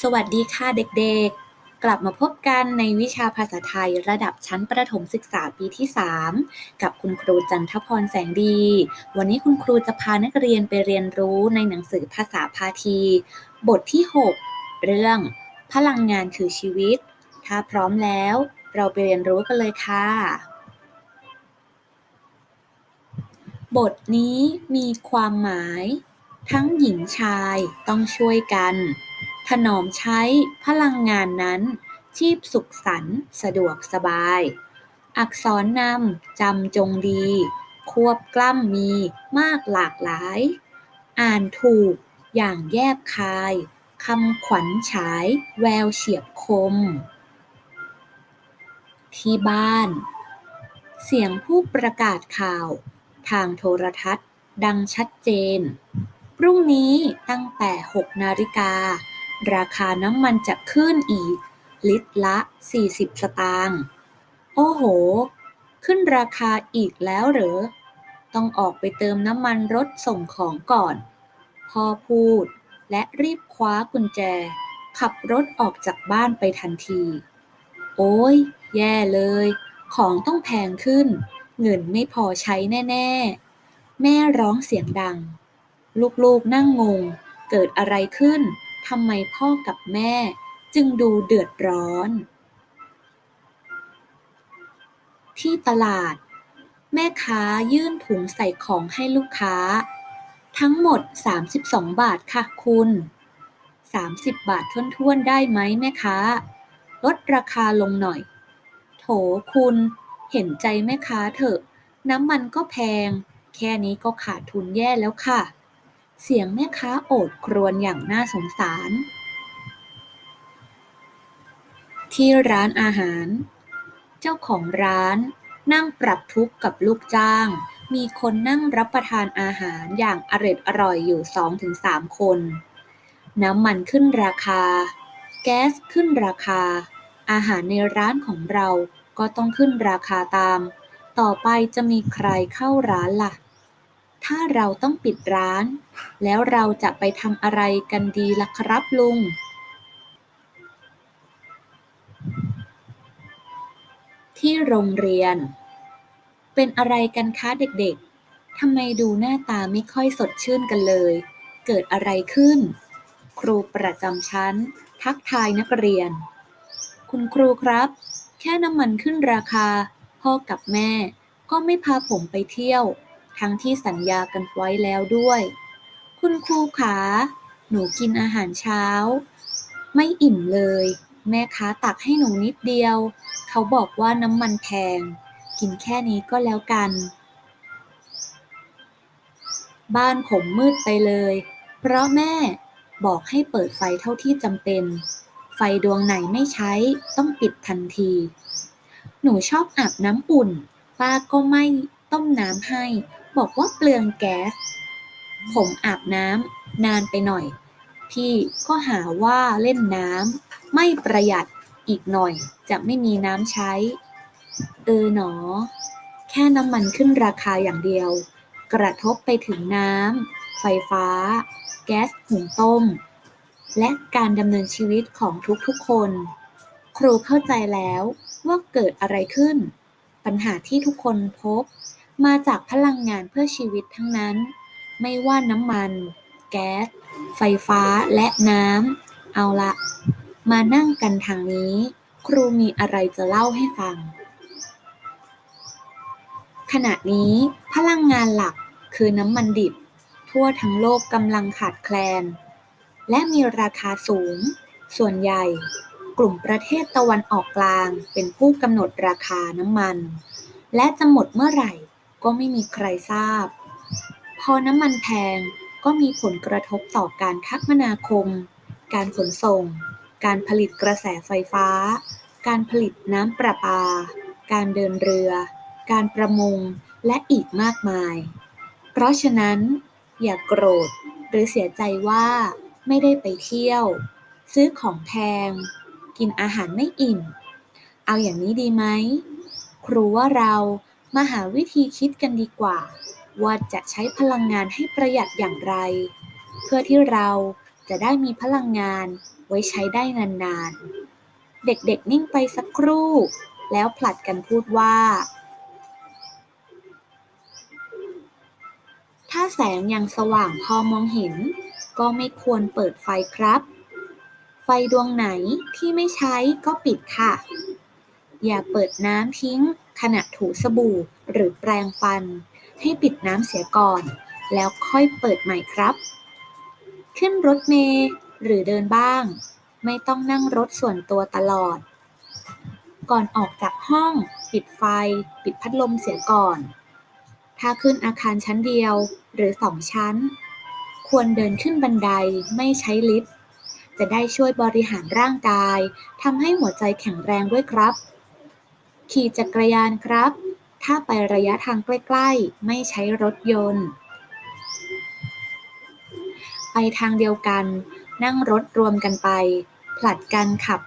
สวัสดีค่ะเด็กๆ กลับมาพบกันในวิชาภาษาไทยระดับชั้นประถมศึกษาปีที่ 3 กับคุณครูจันทพรแสงดี วันนี้คุณครูจะพานักเรียนไปเรียนรู้ในหนังสือภาษาพาที บทที่ 6 เรื่อง พลังงานคือชีวิต ถ้าพร้อมแล้ว เราไปเรียนรู้กันเลยค่ะ บทนี้มีความหมาย ทั้งหญิงชายต้องช่วยกัน ถนอมใช้พลังงานนั้น ชีพสุขสันต์สะดวกสบาย อักษรนำจำจงดี ควบกล้ำมีมากหลากหลาย อ่านถูกอย่างแยบคายคำขวัญฉายแววเฉียบคม ที่บ้าน เสียงผู้ประกาศข่าว ทางโทรทัศน์ดังชัดเจน พรุ่งนี้ตั้งแต่ 6 นาฬิกา ราคาน้ำมันจะขึ้นอีก ลิตรละ 40 สตางค์ โอ้โห ขึ้นราคาอีกแล้วเหรอ ต้องออกไปเติมน้ำมันรถส่งของก่อน พ่อพูดและรีบคว้ากุญแจ ขับรถออกจากบ้านไปทันที โอ้ย แย่เลย ของต้องแพงขึ้น เงินไม่พอใช้แน่ ๆ แม่ร้องเสียงดัง ลูกๆนั่งงง เกิดอะไรขึ้น ทำไมพ่อกับแม่จึงดูเดือดร้อน ที่ตลาด แม่ค้ายื่นถุงใส่ของให้ลูกค้า ทั้งหมด 32 บาทค่ะคุณ 30 บาทท้วนๆได้ไหมแม่ค้า ลดราคาลงหน่อย โถคุณเห็นใจแม่ค้าเถอะ น้ำมันก็แพง แค่นี้ก็ขาดทุนแย่แล้วค่ะ เสียงแม่ค้าโอดครวญอย่างน่าสงสาร ที่ร้านอาหาร เจ้าของร้านนั่งปรับทุกข์กับลูกจ้าง มีคนนั่งรับประทานอาหารอย่างอร็ดอร่อยอยู่ 2-3 คน น้ำมันขึ้นราคา แก๊สขึ้นราคา อาหารในร้านของเราก็ต้องขึ้นราคาตาม ต่อไปจะมีใครเข้าร้านล่ะ ถ้าเราต้องปิดร้าน แล้วเราจะไปทำอะไรกันดีล่ะครับลุงที่โรงเรียน เป็นอะไรกันคะเด็กๆ ทำไมดูหน้าตาไม่ค่อยสดชื่นกันเลย เกิดอะไรขึ้น ครูประจำชั้น ทักทายนักเรียน คุณครูครับ แค่น้ำมันขึ้นราคา พ่อกับแม่ ก็ไม่พาผมไปเที่ยว ทั้งที่สัญญากันไว้แล้วด้วย คุณครูขา หนูกินอาหารเช้า ไม่อิ่มเลย แม่ค้าตักให้หนูนิดเดียว เขาบอกว่าน้ำมันแพง กินแค่นี้ก็แล้วกัน บ้านผมมืดไปเลย เพราะแม่บอกให้เปิดไฟเท่าที่จำเป็น ไฟดวงไหนไม่ใช้ต้องปิดทันที หนูชอบอาบน้ำอุ่น ป้าก็ไม่ต้มน้ำให้ บอกว่าเปลืองแก๊ส ผมอาบน้ำนานไปหน่อย พี่ก็หาว่าเล่นน้ำไม่ประหยัดอีกหน่อยจะไม่มีน้ำใช้ เออหนอ แค่น้ำมันขึ้นราคาอย่างเดียว กระทบไปถึงน้ำไฟฟ้า แก๊สหุงต้ม และการดำเนินชีวิตของทุกๆคน ครูเข้าใจแล้วว่าเกิดอะไรขึ้น ปัญหาที่ทุกคนพบ มาจากพลังงานเพื่อชีวิตทั้งนั้น ไม่ว่าน้ำมัน แก๊ส ไฟฟ้า และน้ำ เอาละ มานั่งกันทางนี้ ครูมีอะไรจะเล่าให้ฟัง ขณะนี้พลังงานหลักคือน้ำมันดิบ ทั่วทั้งโลกกำลังขาดแคลน และมีราคาสูง ส่วนใหญ่ กลุ่มประเทศตะวันออกกลางเป็นผู้กำหนดราคาน้ำมัน และจะหมดเมื่อไหร่ ก็ไม่มีใครทราบ พอน้ำมันแพงก็มีผลกระทบต่อการคมนาคม การขนส่ง การผลิตกระแสไฟฟ้า การผลิตน้ำประปา การเดินเรือ การประมง และอีกมากมาย เพราะฉะนั้น อย่ากโกรธหรือเสียใจว่าไม่ได้ไปเที่ยว ซื้อของแพง กินอาหารไม่อิ่ม เอาอย่างนี้ดีไหม ครูว่าเรา มาหาวิธีคิดกันดีกว่า ว่าจะใช้พลังงานให้ประหยัดอย่างไร เพื่อที่เราจะได้มีพลังงานไว้ใช้ได้นานๆ เด็กๆนิ่งไปสักครู่ แล้วผลัดกันพูดว่า ถ้าแสงยังสว่างพอมองเห็น ก็ไม่ควรเปิดไฟครับ ไฟดวงไหนที่ไม่ใช้ก็ปิดค่ะ อย่าเปิดน้ำทิ้ง ขณะถูสบู่หรือแปรงฟัน ให้ปิดน้ำเสียก่อน แล้วค่อยเปิดใหม่ครับ ขึ้นรถเมล์หรือเดินบ้าง ไม่ต้องนั่งรถส่วนตัวตลอด ก่อนออกจากห้องปิดไฟ ปิดพัดลมเสียก่อน ถ้าขึ้นอาคารชั้นเดียวหรือสองชั้น ควรเดินขึ้นบันไดไม่ใช้ลิฟต์จะได้ช่วยบริหารร่างกายทำให้หัวใจแข็งแรงด้วยครับ ขี่จักรยานครับ ถ้าไประยะทางใกล้ๆ ไม่ใช้รถยนต์ ไปทางเดียวกัน นั่งรถรวมกันไป ผลัดกันขับ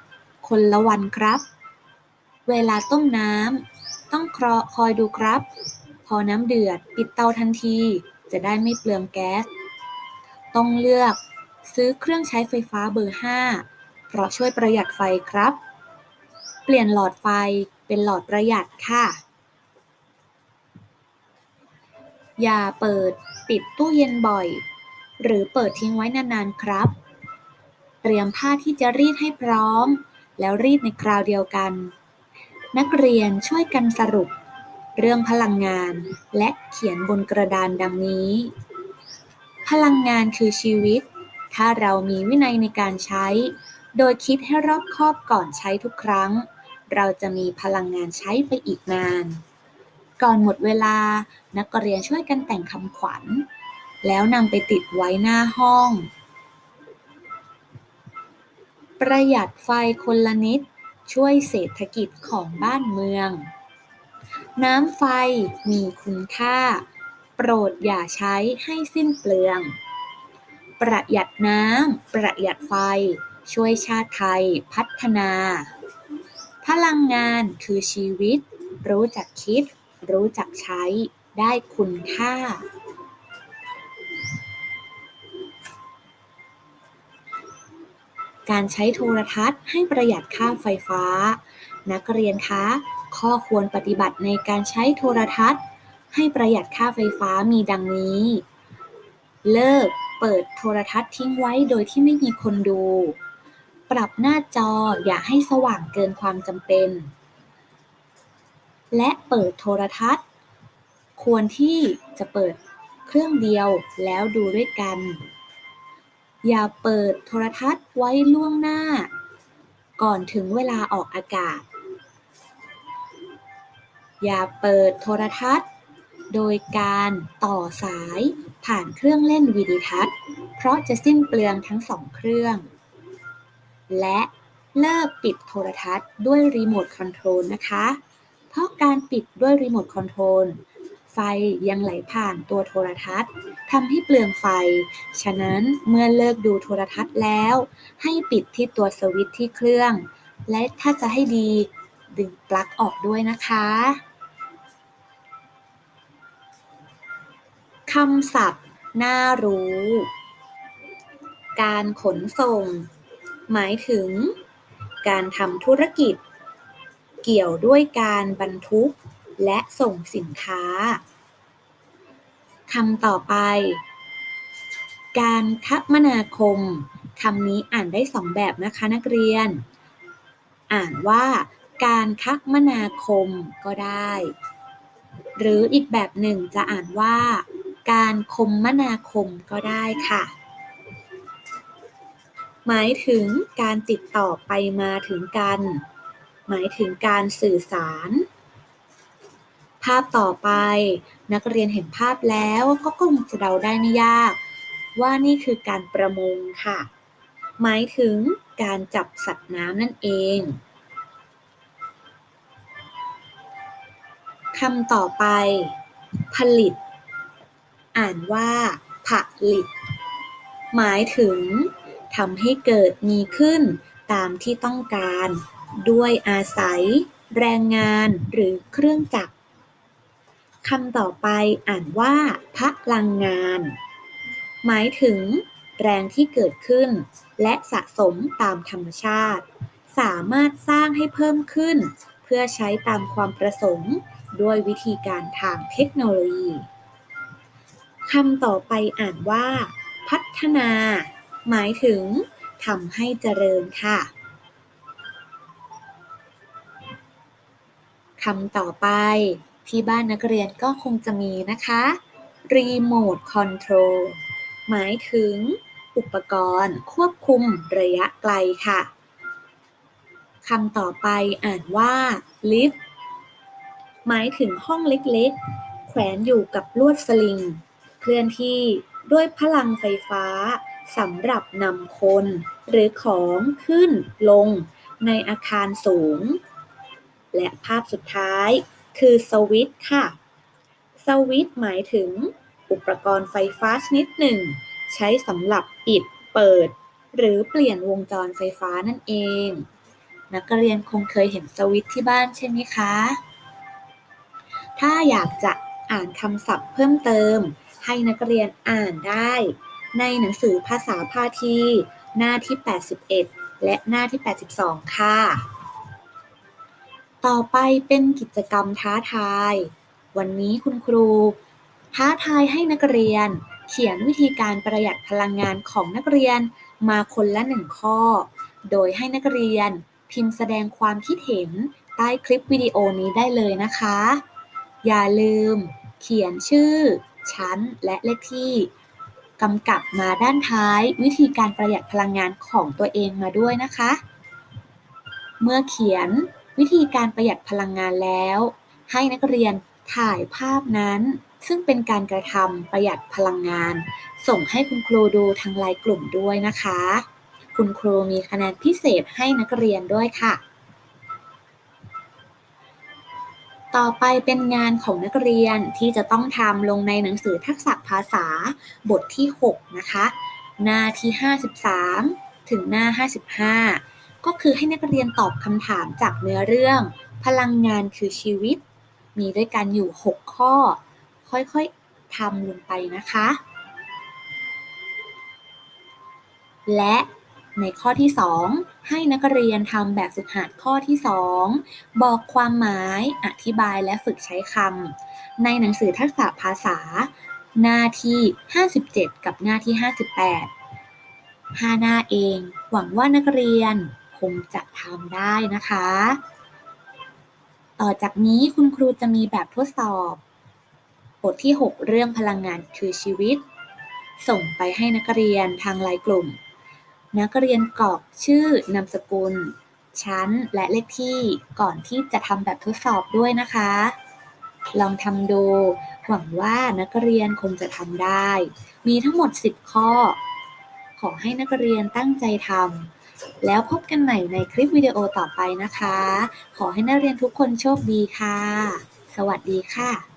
คนละวันครับ เวลาต้มน้ำต้องคคอยดูครับ พอน้ำเดือดปิดเตาทันที จะได้ไม่เปลืองแก๊ส ต้องเลือกซื้อเครื่องใช้ไฟฟ้าเบอร์ 5 เพราะช่วยประหยัดไฟครับ เปลี่ยนหลอดไฟ เป็นหลอดประหยัดค่ะ อย่าเปิดปิดตู้เย็นบ่อย หรือเปิดทิ้งไว้นานๆครับ เตรียมผ้าที่จะรีดให้พร้อม แล้วรีดในคราวเดียวกัน นักเรียนช่วยกันสรุป เรื่องพลังงานและเขียนบนกระดานดังนี้ พลังงานคือชีวิต ถ้าเรามีวินัยในการใช้ โดยคิดให้รอบคอบก่อนใช้ทุกครั้ง เราจะมีพลังงานใช้ไปอีกนาน ก่อนหมดเวลานักเรียนช่วยกันแต่งคำขวัญ แล้วนำไปติดไว้หน้าห้อง ประหยัดไฟคนละนิด ช่วยเศรษฐกิจของบ้านเมือง น้ำไฟมีคุณค่า โปรดอย่าใช้ให้สิ้นเปลือง ประหยัดน้ำประหยัดไฟช่วยชาติไทยพัฒนา พลังงานคือชีวิต รู้จักคิด รู้จักใช้ ได้คุณค่า การใช้โทรทัศน์ให้ประหยัดค่าไฟฟ้า นักเรียนคะ ข้อควรปฏิบัติในการใช้โทรทัศน์ ให้ประหยัดค่าไฟฟ้ามีดังนี้ เลิกเปิดโทรทัศน์ทิ้งไว้โดยที่ไม่มีคนดู ปรับหน้าจออย่าให้สว่างเกินความจำเป็น และเปิดโทรทัศน์ ควรที่จะเปิดเครื่องเดียวแล้วดูด้วยกัน อย่าเปิดโทรทัศน์ไว้ล่วงหน้า ก่อนถึงเวลาออกอากาศ อย่าเปิดโทรทัศน์ โดยการต่อสายผ่านเครื่องเล่นวิดีทัศน์ เพราะจะสิ้นเปลืองทั้งสองเครื่อง และเลิกปิดโทรทัศน์ด้วยรีโมทคอนโทรลนะคะ เพราะการปิดด้วยรีโมทคอนโทรลไฟยังไหลผ่านตัวโทรทัศน์ทำให้เปลืองไฟ ฉะนั้นเมื่อเลิกดูโทรทัศน์แล้ว ให้ปิดที่ตัวสวิตช์ที่เครื่อง และถ้าจะให้ดีดึงปลั๊กออกด้วยนะคะคำศัพท์ น่ารู้ การขนส่ง หมายถึง การทำธุรกิจ เกี่ยวด้วยการบรรทุกและส่งสินค้าคำต่อไป การคมนาคมคำนี้อ่านได้สองแบบนะคะนักเรียน อ่านว่า การคมนาคมก็ได้ หรืออีกแบบหนึ่งจะอ่านว่า การคมมนาคมก็ได้ค่ะ หมายถึงการติดต่อไปมาถึงกัน หมายถึงการสื่อสาร ภาพต่อไป นักเรียนเห็นภาพแล้วก็คงจะเดาได้ไม่ยาก ว่านี่คือการประมงค่ะ หมายถึงการจับสัตว์น้ำนั่นเองคำต่อไป ผลิต อ่านว่าผลิต หมายถึง ทำให้เกิดมีขึ้นตามที่ต้องการ ด้วยอาศัย แรงงานหรือเครื่องจักรคำต่อไปอ่านว่า พลังงาน หมายถึง แรงที่เกิดขึ้น และสะสมตามธรรมชาติ สามารถสร้างให้เพิ่มขึ้น เพื่อใช้ตามความประสงค์ ด้วยวิธีการทางเทคโนโลยีคำต่อไปอ่านว่า พัฒนา หมายถึงทำให้เจริญค่ะคำต่อไปที่บ้านนักเรียนก็คงจะมีนะคะ Remote Control หมายถึงอุปกรณ์ควบคุมระยะไกลค่ะคำต่อไปอ่านว่า Lift หมายถึงห้องเล็กๆ แขวนอยู่กับลวดสลิง เคลื่อนที่ด้วยพลังไฟฟ้า สำหรับนำคน หรือของขึ้นลงในอาคารสูง และภาพสุดท้ายคือสวิตค่ะ สวิตหมายถึง อุปกรณ์ไฟฟ้าชนิดหนึ่ง ใช้สำหรับปิด เปิด หรือเปลี่ยนวงจรไฟฟ้านั่นเอง นักเรียนคงเคยเห็นสวิตที่บ้านใช่ไหมคะ ถ้าอยากจะอ่านคำศัพท์เพิ่มเติม ให้นักเรียนอ่านได้ ในหนังสือภาษาพาทีหน้าที่ 81 และหน้าที่ 82 ค่ะ ต่อไปเป็นกิจกรรมท้าทาย วันนี้คุณครู ท้าทายให้นักเรียน เขียนวิธีการประหยัดพลังงานของนักเรียนมาคนละหนึ่งข้อ โดยให้นักเรียนพิมพ์แสดงความคิดเห็นใต้คลิปวิดีโอนี้ได้เลยนะคะ อย่าลืม เขียนชื่อ ชั้น และเลขที่ กำกับมาด้านท้ายวิธีการประหยัดพลังงานของตัวเองมาด้วยนะคะ เมื่อเขียนวิธีการประหยัดพลังงานแล้ว ให้นักเรียนถ่ายภาพนั้น ซึ่งเป็นการกระทำประหยัดพลังงาน ส่งให้คุณครูดูทางไลน์กลุ่มด้วยนะคะ คุณครูมีคะแนนพิเศษให้นักเรียนด้วยค่ะ ต่อไปเป็นงานของนักเรียนที่จะต้องทำลงในหนังสือทักษะภาษาบทที่ 6 นะคะ หน้าที่ 53 ถึงหน้า 55 ก็คือให้นักเรียนตอบคำถามจากเนื้อเรื่อง พลังงานคือชีวิต มีด้วยกันอยู่ 6 ข้อ ค่อยๆทำลงไปนะคะ และ ในข้อที่ 2 ให้นักเรียนทำแบบฝึกหัดข้อที่ 2 บอกความหมาย อธิบายและฝึกใช้คำ ในหนังสือทักษะภาษา หน้าที่ 57 กับหน้าที่ 58 5 หน้าเอง หวังว่านักเรียนคงจะทำได้นะคะ ต่อจากนี้คุณครูจะมีแบบทดสอบบทที่ 6 เรื่องพลังงานคือชีวิต ส่งไปให้นักเรียนทางไลน์กลุ่ม นักเรียนกรอกชื่อนามสกุล ชั้นและเลขที่ก่อนที่จะทำแบบทดสอบด้วยนะคะ ลองทำดู หวังว่านักเรียนคงจะทำได้ มีทั้งหมด 10 ข้อ ขอให้นักเรียนตั้งใจทำแล้วพบกันใหม่ในคลิปวิดีโอต่อไปนะคะ ขอให้นักเรียนทุกคนโชคดีค่ะ สวัสดีค่ะ